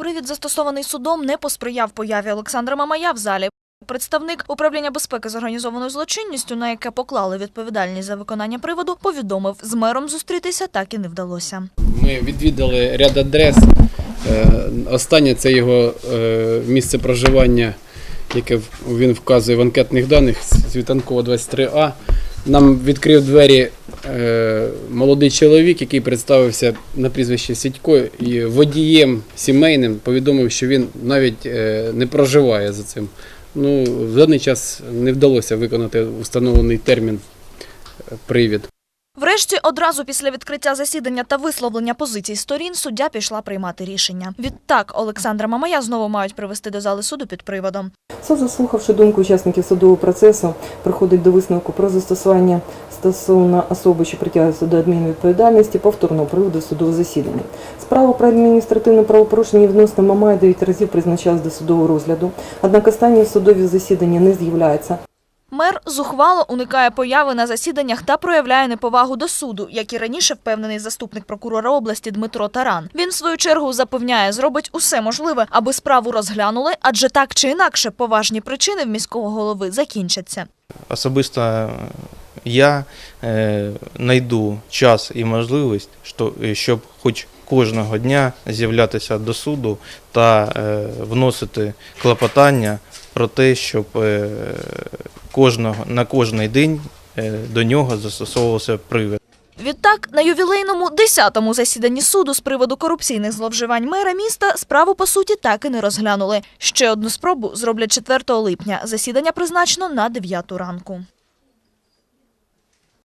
Привід, застосований судом, не посприяв появі Олександра Мамая в залі. Представник управління безпеки з організованою злочинністю, на яке поклали відповідальність за виконання приводу, повідомив, з мером зустрітися так і не вдалося. Ми відвідали ряд адрес. Е, Останнє це його е, місце проживання, яке він вказує в анкетних даних Світанкова 23А. Нам відкрив двері е, молодий чоловік, який представився на прізвище Сідько, і водієм сімейним повідомив, що він навіть е, не проживає за цим. Ну, в даний час не вдалося виконати установлений термін е, привід. Врешті, одразу після відкриття засідання та висловлення позицій сторін, суддя пішла приймати рішення. Відтак Олександра Мамая знову мають привести до зали суду під приводом. Суд, заслухавши думку учасників судового процесу, приходить до висновку про застосування стосовно особи, що притягується до адмінвідповідальності, повторного приводу судового засідання. Справа про адміністративне правопорушення відносно Мамая 9 разів призначалась до судового розгляду, однак останнє судові засідання не з'являється. Мер зухвало уникає появи на засіданнях та проявляє неповагу до суду, як і раніше впевнений заступник прокурора області Дмитро Таран. Він в свою чергу запевняє, зробить усе можливе, аби справу розглянули, адже так чи інакше поважні причини в міського голови закінчаться. Особисто я е, знайду час і можливість, що- щоб хоч кожного дня з'являтися до суду та е, вносити клопотання про те, щоб е, кожного, на кожний день е, до нього застосовувався привід. Відтак, на ювілейному 10-му засіданні суду з приводу корупційних зловживань мера міста справу по суті так і не розглянули. Ще одну спробу зроблять 4 липня. Засідання призначено на 9 ранку.